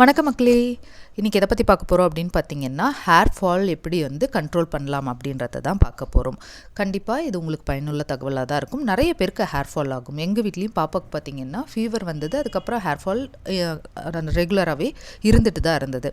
வணக்கம் மக்களே. இன்றைக்கி எதை பற்றி பார்க்க போகிறோம் அப்படின்னு பார்த்தீங்கன்னா ஹேர் ஃபால் எப்படி வந்து கண்ட்ரோல் பண்ணலாம் அப்படின்றத தான் பார்க்க போகிறோம் கண்டிப்பாக இது உங்களுக்கு பயனுள்ள தகவலாக தான் இருக்கும். நிறைய பேருக்கு ஹேர் ஃபால் ஆகும். எங்கள் வீட்லேயும் பாப்பாவுக்கு பார்த்தீங்கன்னா ஃபீவர் வந்தது. அதுக்கப்புறம் ஹேர் ஃபால் ரெகுலராகவே இருந்துட்டு தான் இருந்தது.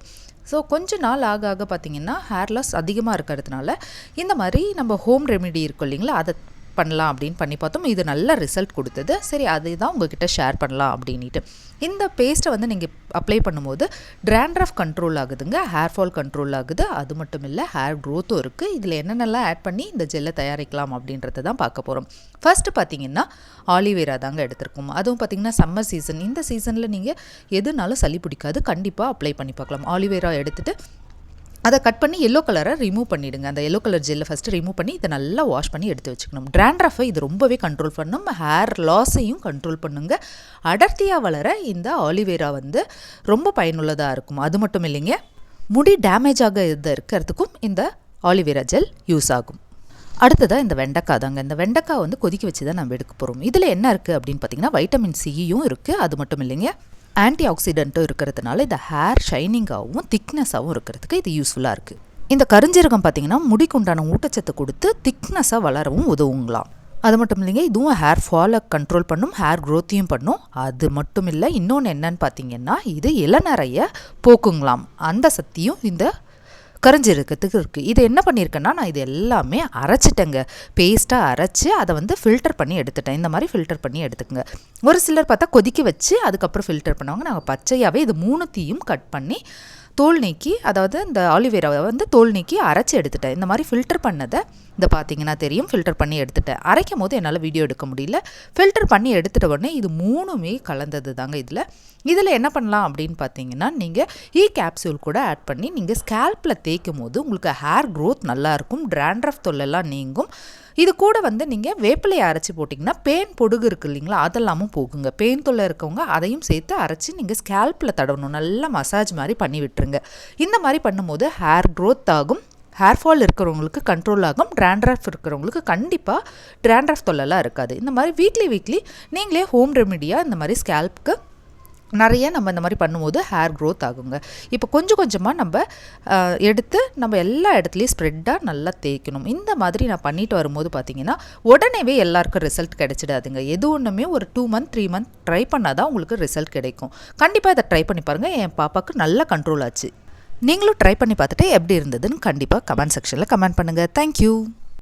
ஸோ கொஞ்ச நாள் ஆக ஆக பார்த்தீங்கன்னா ஹேர் லாஸ் அதிகமாக இருக்கிறதுனால இந்த மாதிரி நம்ம ஹோம் ரெமெடி இருக்கும் இல்லைங்களா அதை பண்ணலாம் அப்படின்னு பண்ணி பார்த்தோம். இது நல்ல ரிசல்ட் கொடுத்தது. சரி அதை தான் உங்ககிட்ட ஷேர் பண்ணலாம் அப்படின்ட்டு இந்த பேஸ்ட்டை வந்து நீங்கள் அப்ளை பண்ணும்போது ட்ராண்ட்ரஃப் கண்ட்ரோல் ஆகுதுங்க. ஹேர் ஃபால் கண்ட்ரோல் ஆகுது. அது மட்டும் இல்லை ஹேர் க்ரோத்தும் இருக்குது இதில் என்னென்னலாம் ஆட் பண்ணி இந்த ஜெல்லை தயாரிக்கலாம் அப்படின்றத தான் பார்க்க போகிறோம் ஃபஸ்ட்டு பார்த்தீங்கன்னா ஆலிவேரா தாங்க எடுத்திருக்கோம். அதுவும் பார்த்தீங்கன்னா சம்மர் சீசன் இந்த சீசனில் நீங்கள் எதுனாலும் சளி பிடிக்காது. கண்டிப்பாக அப்ளை பண்ணி பார்க்கலாம். ஆலிவேரா எடுத்துகிட்டு அதை கட் பண்ணி எல்லோ கலரை ரிமூவ் பண்ணிவிடுங்க அந்த எல்லோ கலர் ஜெல்லை ஃபஸ்ட்டு ரிமூவ் பண்ணி இதை நல்லா வாஷ் பண்ணி எடுத்து வச்சுக்கணும். ட்ராண்ட்ரஃபை இது ரொம்பவே கண்ட்ரோல் பண்ணும் ஹேர் லாஸையும் கண்ட்ரோல் பண்ணுங்க. அடர்த்தியாக வளர இந்த ஆலிவேரா வந்து ரொம்ப பயனுள்ளதாக இருக்கும். அது மட்டும் இல்லைங்க முடி டேமேஜ் ஆக இருக்கிறதுக்கும் இந்த ஆலிவேரா ஜெல் யூஸ் ஆகும். அடுத்ததாக இந்த வெண்டைக்காய் தாங்க. இந்த வெண்டைக்காய் வந்து கொதிக்க வச்சு தான் நம்ம எடுக்க போகிறோம் இதில் என்ன இருக்குது அப்படின்னு பார்த்தீங்கன்னா வைட்டமின் சியும் இருக்குது அது மட்டும் இல்லைங்க ஆன்டி ஆக்சிடென்ட்டும் இருக்கிறதுனால இந்த ஹேர் ஷைனிங்காகவும் திக்னஸாகவும் இருக்கிறதுக்கு இது யூஸ்ஃபுல்லாக இருக்குது இந்த கருஞ்சீரகம் பார்த்தீங்கன்னா முடிக்கு உண்டான ஊட்டச்சத்து கொடுத்து திக்னஸாக வளரவும் உதவுங்களாம். அது மட்டும் இல்லைங்க இதுவும் ஹேர் ஃபாலை கண்ட்ரோல் பண்ணும் ஹேர் க்ரோத்தையும் பண்ணும். அது மட்டும் இல்லை இன்னொன்று என்னன்னு பார்த்தீங்கன்னா இது இளநறைய போக்குங்களாம். அந்த சக்தியும் இந்த கரைஞ்சிருக்கிறதுக்கு இருக்குது இது என்ன பண்ணியிருக்கேன்னா நான் இது எல்லாமே அரைச்சிட்டேங்க. பேஸ்ட்டாக அரைச்சி அதை வந்து ஃபில்டர் பண்ணி எடுத்துட்டேன். இந்த மாதிரி ஃபில்டர் பண்ணி எடுத்துக்கோங்க. ஒரு சிலர் பார்த்தா கொதிக்க வச்சு அதுக்கப்புறம் ஃபில்டர் பண்ணுவாங்க. நாங்கள் பச்சையாகவே இது மூணுத்தையும் கட் பண்ணி தோல் நீக்கி அதாவது இந்த ஆலிவேராவை வந்து தோல் நீக்கி அரைச்சி எடுத்துட்டேன். இந்த மாதிரி ஃபில்டர் பண்ணதை இந்த பார்த்தீங்கன்னா தெரியும். ஃபில்டர் பண்ணி எடுத்துட்டேன். அரைக்கும் போது என்னால் வீடியோ எடுக்க முடியல. ஃபில்டர் பண்ணி எடுத்துட்ட உடனே இது மூணுமே கலந்தது தாங்க இதில். இதில் என்ன பண்ணலாம் அப்படின்னு பார்த்தீங்கன்னா நீங்கள் இ கேப்சூல் கூட ஆட் பண்ணி நீங்கள் ஸ்கேல்பில் தேய்க்கும் போது உங்களுக்கு ஹேர் க்ரோத் நல்லாயிருக்கும் ட்ராண்ட்ரஃப் தொல்லெல்லாம் நீங்கும். இது கூட வந்து நீங்கள் வேப்பிலையை அரைச்சி போட்டிங்கன்னா பேன் பொடுகு இருக்குது இல்லைங்களா? அதெல்லாமும் போகுங்க. பேன் தொல்லை இருக்கவங்க அதையும் சேர்த்து அரைச்சி நீங்கள் ஸ்கேல்பில் தடவணும். நல்லா மசாஜ் மாதிரி பண்ணி விட்டுருங்க. இந்த மாதிரி பண்ணும்போது ஹேர் க்ரோத் ஆகும். ஹேர் ஃபால் இருக்கிறவங்களுக்கு கண்ட்ரோல் ஆகும். ட்ராண்ட்ரஃப் இருக்கிறவங்களுக்கு கண்டிப்பாக ட்ராண்ட்ரஃப் தொல்லலாம் இருக்காது. இந்த மாதிரி வீக்லி வீக்லி நீங்களே ஹோம் ரெமிடியாக இந்த மாதிரி ஸ்கேல்ப்க்கு நிறைய நம்ம இந்த மாதிரி பண்ணும்போது ஹேர் க்ரோத் ஆகுங்க. இப்போ கொஞ்சம் கொஞ்சமாக நம்ம எடுத்து நம்ம எல்லா இடத்துலையும் ஸ்ப்ரெட்டாக நல்லா தேய்க்கணும். இந்த மாதிரி நான் பண்ணிட்டு வரும்போது பார்த்தீங்கன்னா உடனேவே எல்லாருக்கும் ரிசல்ட் கிடைச்சிடாதுங்க. எது ஒன்றுமே ஒரு two month three month try பண்ணால் தான் உங்களுக்கு ரிசல்ட் கிடைக்கும். கண்டிப்பாக இதை ட்ரை பண்ணி பாருங்கள் என் பாப்பாவுக்கு நல்லா கண்ட்ரோல் ஆச்சு. நீங்களும் ட்ரை பண்ணி பார்த்துட்டு எப்படி இருந்ததுன்னு கண்டிப்பாக கமெண்ட் செக்ஷனில் கமெண்ட் பண்ணுங்கள் தேங்க்யூ